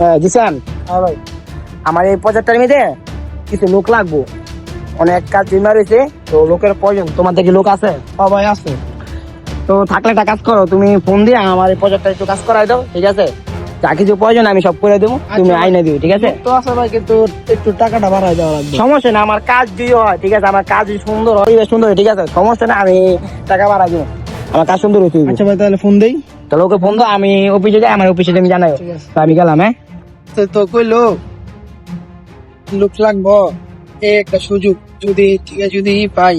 হ্যাঁ জিসান। হ্যাঁ ভাই। আমার এই মধ্যে কিছু লোক লাগবো। অনেক কাজ জমা রয়েছে তো লোকের প্রয়োজন তোমাদের কি লোক আছে? হ্যাঁ ভাই আছে। তো থাকলে একটা কাজ করো তুমি ফোন দিয়ে আমার এই প্রজেক্টটা একটু কাজ করাই দাও ঠিক আছে? যা কিছু প্রয়োজন আমি সব করে দেবো তুমি আচ্ছা। আইনে দিও ঠিক আছে? তো কিন্তু একটু টাকাটা বাড়াই দেওয়া লাগবে। সমস্যা না আমার কাজ যদি হয় ঠিক আছে? আমার কাজ সুন্দর হয় সুন্দর হয়, ঠিক আছে? সমস্যা না আমি টাকা বাড়াই দেবো। আমার কাজ সুন্দর হবে আচ্ছা ভাই তাহলে ফোন দেই। তাহলে ওকে ফোন দাও আমি অফিসে যাই আমার অফিসে তুমি জানাই আমি গেলাম হ্যাঁ? তো কইলো লোক লাগবো। এই একটা সুযোগ যদি ঠিক আছে যদি পাই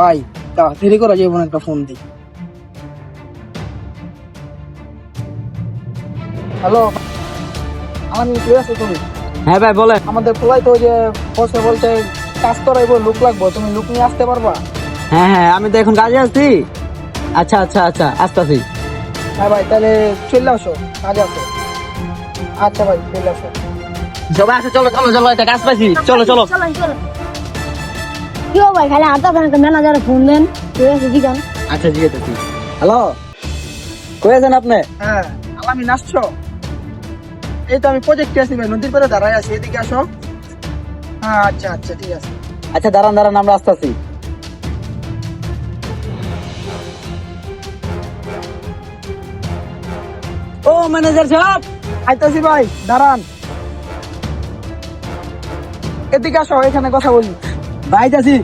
পাই তা দেরি করা যাবে একটা ফোন দিই হ্যালো আমি আছে তুমি? হ্যাঁ ভাই বলেন। আমাদের পোলাই তো যে বসে বলছে কাজ করাইবো লোক লাগবো। তুমি লোক নিয়ে আসতে পারবা? হ্যাঁ হ্যাঁ আমি তো এখন কাজে আছি। আচ্ছা আচ্ছা আচ্ছা আসতেছি। হ্যাঁ ভাই তাহলে চলে আসো কাজে আসো। আচ্ছা ভাই চলে আসো। সবাই আসো চলো চলো চলো একটা কাজ পাইছি। চলো চলো। কি ভাই খালি আধা ঘণ্টা ম্যানেজারে ফোন দেন ঠিক আছে জিগান। আচ্ছা জি আছে হ্যালো? কই আছেন আপনি? হ্যাঁ আলামিন আসছো এই তো আমি প্রজেক্টে আছি ভাই নদীর পাড়ে দাঁড়ায় আছি এদিকে আসো। হ্যাঁ আচ্ছা আচ্ছা ঠিক আছে। আচ্ছা দাঁড়ান দাঁড়ান আমরা আসতেছি। ও ম্যানেজার সাহেব! আইতাছি ভাই দাঁড়ান। এদিকে আসো এখানে কথা বলি। বাইতাছি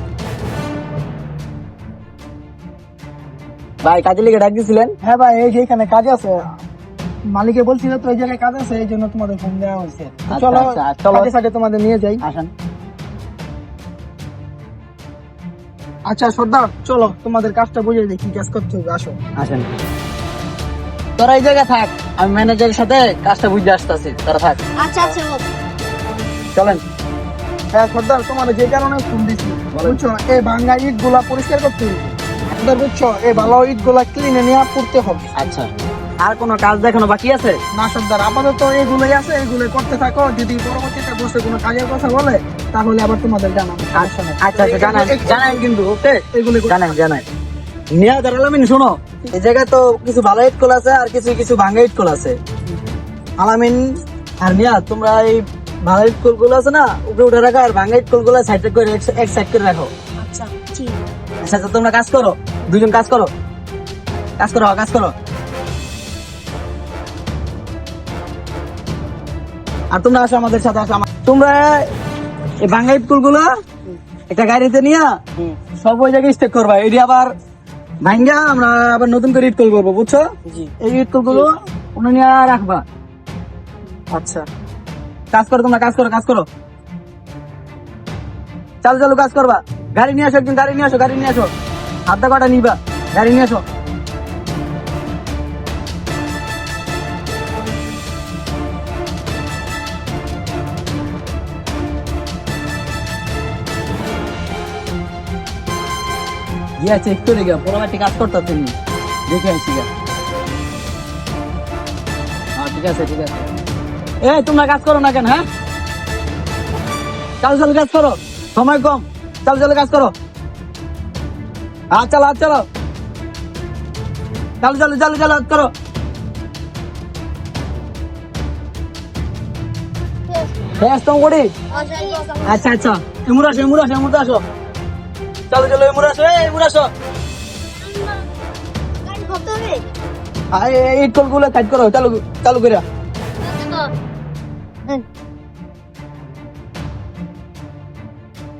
ভাই কাজে লেগে ডাক দিছিলেন? হ্যাঁ ভাই এই যে এখানে কাজ আছে। মালিকে বলছিল তো এই জায়গায় কাজ আছে এই জন্য তোমাদের ফোন দেওয়া হয়েছে। আচ্ছা, চলো আচ্ছা, চলো। কাজে সাথে তোমাদের নিয়ে যাই। আসেন। আচ্ছা সর্দার চলো তোমাদের কাজটা বুঝে দিই কি কাজ করতে হবে আসো। আসেন। তোরা এই জায়গায় থাক আমি ম্যানেজারের সাথে কাজটা বুঝতে আসতেছি। তোরা থাক। আচ্ছা আচ্ছা চলেন। হ্যাঁ সর্দার তোমার যে কারণে ফোন দিচ্ছি বুঝছ এই ভাঙ্গা ইটগুলা পরিষ্কার করতে হবে। সর্দার বুঝছ? এই ভালো ইটগুলা ক্লিনে নিয়ে পড়তে হবে। আচ্ছা। আর কোনো কাজ দেখানো বাকি আছে? না সর্দার আপাতত এইগুলোই আছে। এগুলো করতে থাকো। যদি পরবর্তীতে বসে কোনো কাজের কথা বলে তাহলে আবার তোমাদের জানাব। আচ্ছা আচ্ছা জানান জানান কিন্তু ওকে? এগুলো জানান জানান নিয়া দাঁড়ালামিন শোনো। এই জায়গায় তো কিছু ভালো ইট কল আছে আর কিছু কিছু ভাঙ্গা ইট কল আছে। আলামিন আর নিয়া তোমরা এই ভালো ইট কলগুলো আছে না উপরে উঠে রাখো আর ভাঙ্গা ইট কলগুলো সাইড করে এক- সাইড করে রাখো। আচ্ছা আচ্ছা তোমরা কাজ করো। দুজন কাজ করো। কাজ করো কাজ করো। আর তোমরা আসো আমাদের সাথে আসো তোমরা এই বাঙ্গা ইটকুলগুলো একটা গাড়িতে নিয়ে সব ওই জায়গায় স্টেক করবা। এটি আবার ভাঙ্গা আমরা আবার নতুন করে ইটকল করব বুঝছ? এই এই ইটকলগুলো উনি নিয়ে রাখবা। আচ্ছা। কাজ করো তোমরা কাজ করো কাজ করো। চালু চালু কাজ করবা। গাড়ি নিয়ে আসো একদিন গাড়ি নিয়ে আসো গাড়ি নিয়ে আসো। আধা কটা নিবা গাড়ি নিয়ে আসো। ইয়া চেক করে গা কাজ করতে নি দেখে আসি গা। হ্যাঁ ঠিক আছে ঠিক আছে। এ তোমরা কাজ করো না কেন হ্যাঁ? চালু চালু কাজ করো সময় কম। চালু চালু কাজ করো। হাত চালো হাত চালো। চালু চালু চালু চালু করো। হ্যাঁ তুমি করি আচ্ছা আচ্ছা। এমুর আসো এমুর আসো এমুর আসো। চালু চালু এমুর আসো এই এমুর আসো। আর এই ইটগুলো কাজ করো চালু চালু করে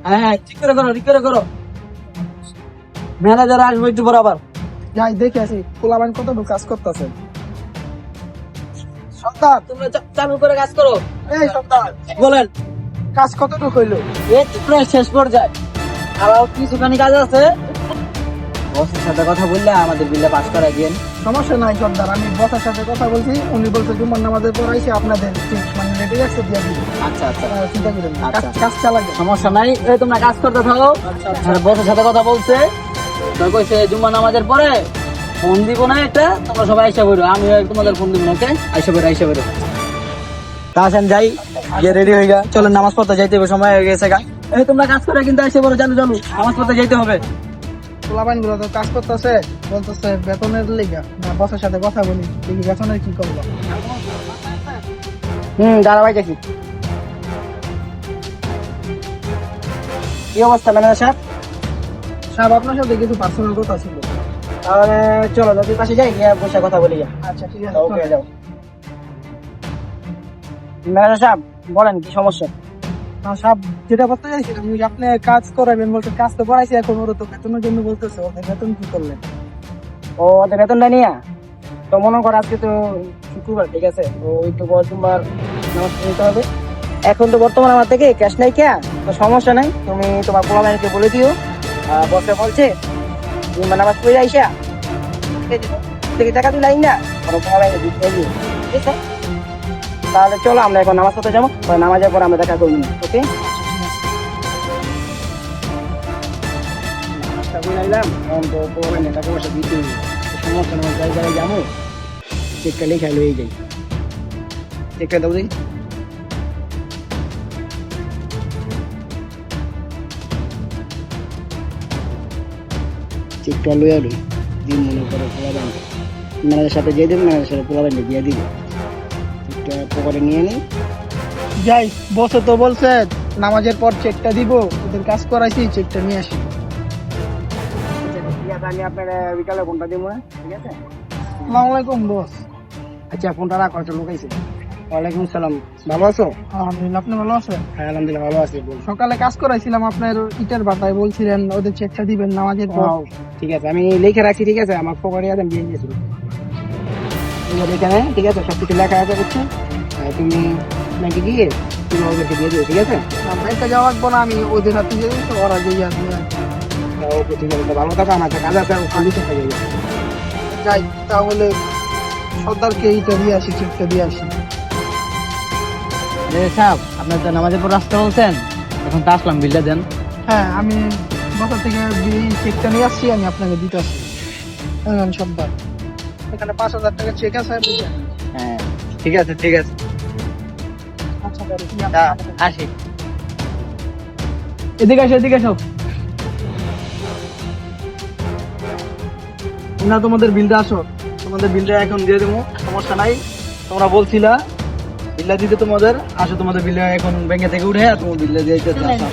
হ্যাঁ ঠিক করে করো ঠিক করে করো। ম্যানেজার আসবে একটু যাই দেখে আসি পোলাবান কতটুকু কাজ করতেছে। সর্দার তোমরা চালু করে কাজ করো। এই সর্দার বলেন। কাজ কতটুকু হইল? তো প্রায় শেষ পর্যায়ে। আর কিছুখানি কাজ আছে। বসের সাথে কথা বললে আমাদের বিলটা পাস করাই দিন সমস্যা নাই সর্দার আমি বসের সাথে কথা বলছি উনি বলছে জুম্মার নামাজের পর এসে আপনাদের ঠিক মানে রেডি আছে দিয়ে দিবি আচ্ছা আচ্ছা। চিন্তা করেন না। আচ্ছা। কাজ- চালাবে সমস্যা নাই এই তোমরা কাজ করতে থাকো। আর বসের সাথে কথা বলছে। তো কইছে জুম্মা নামাজের পরে ফোন দিব না একটা তোমরা সবাই আইসা বেরো আমি তোমাদের ফোন দিব না ওকে? আইসা বেরো আইসা বেরো তা আসেন যাই গিয়ে রেডি হয়ে গা। চলেন নামাজ পড়তে যাইতে হবে সময় হয়ে গেছে গা। এই তোমরা কাজ করে কিন্তু আইসা বেরো চালু চালু নামাজ পড়তে যাইতে হবে। পোলাবানগুলো তো কাজ করতেছে বলতেছে বেতনের লিগা না বসের সাথে কথা বলি দেখি বেতনের কি করব। হুম দাঁড়া পাইতেছি কি অবস্থা ম্যানেজার সাহেব? সাহেব আপনার সাথে কিছু পার্সোনাল কথা ছিল। তাহলে চলো নদীর পাশে যাই গিয়ে বসে কথা বলি। আচ্ছা ঠিক আছে ওকে যাও। ম্যানেজার সাহেব বলেন কি সমস্যা? সাহেব যেটা বলতে চাইছিলাম যে আপনি কাজ করাবেন বলতে কাজ তো করাইছি এখন, ওরা তো বেতনের জন্য বলতেছে, ওদের বেতন কি করলেন? ও, ওদের বেতনটা নিয়ে? তো মনে কর আজকে তো শুক্রবার, ঠিক আছে? তো ওই তো তোমার নামাজ নিতে হবে। এখন তো বর্তমান আমার থেকে ক্যাশ নাই কে? তো সমস্যা নাই, তুমি তোমার পোলা বলে দিও। বসে বলছে, তুমি নামাজ পড়ে আইসা। থেকে টাকা তুই লাইন না কোনো পোলা ম্যানেজ দিও ঠিক আছে? তাহলে চলো আমরা এখন নামাজ পড়তে যাব। নামাজের পর আমরা দেখা করব। ওকে? নামাজটা এখন তো চেকটা লেখা লয়ে লয়ে দিন মনে করে পোলা ব্যাংক ম্যানেজার সাথে দিয়ে দেবেন ম্যানেজার সাথে পোলা ব্যাংকে দিয়ে দিবে। পকেটে নিয়ে নিই। যাই বসে তো বলছে নামাজের পর চেকটা দিব ওদের কাজ করাইছি চেকটা নিয়ে আসি। আমি আপনার বিকালে ফোনটা দিব ঠিক আছে? আসসালামু আলাইকুম বস। আচ্ছা ফোনটা রাখো একটা লোক আইছে। ওয়ালাইকুম সালাম ভালো আছো? আলহামদুলিল্লাহ আপনি ভালো আছেন? হ্যাঁ আলহামদুলিল্লাহ ভালো আছি বল। সকালে কাজ করাইছিলাম আপনার ইটের বাটায় বলছিলেন ওদের চেকটা দিবেন নামাজের পর। ঠিক আছে আমি লিখে রাখছি ঠিক আছে? আমার পকেটে আছে দিয়ে এখানে ঠিক আছে? সব কিছু লেখা আছে আর তুমি নাকি গিয়ে তুমি ওদেরকে দিয়ে দিও ঠিক আছে? ব্যাংকে যাওয়া লাগবো না আমি ওদের হাতে দিয়ে দিচ্ছি ওরা দিয়ে আসবে ওকে ঠিক আছে ভালো থাকো আমার একটা কাজ আছে খালি থেকে যাই যাই তাহলে সর্দারকে এইটা দিয়ে আসি দিয়ে আসি। সাহেব আপনার তো নামাজের পর আসতে বলছেন। এখন তো আসলাম বিলটা দেন। হ্যাঁ আমি বাসা থেকে চেকটা নিয়ে আসছি আমি আপনাকে দিতে আসছি। হ্যাঁ সর্দার। এখানে পাঁচ হাজার টাকা চেক আছে হ্যাঁ ঠিক আছে ঠিক আছে। আচ্ছা আসি। এদিকে আসো এদিকে আসো। না তোমাদের বিলটা আসো। তোমাদের বিলটা এখন দিয়ে দেবো সমস্যা নাই। তোমরা বলছিলা বিল্লা দিতে তোমাদের। আসো তোমাদের বিলটা এখন ব্যাংকে থেকে উঠে তোমার বিল্লা দিয়ে। আসো।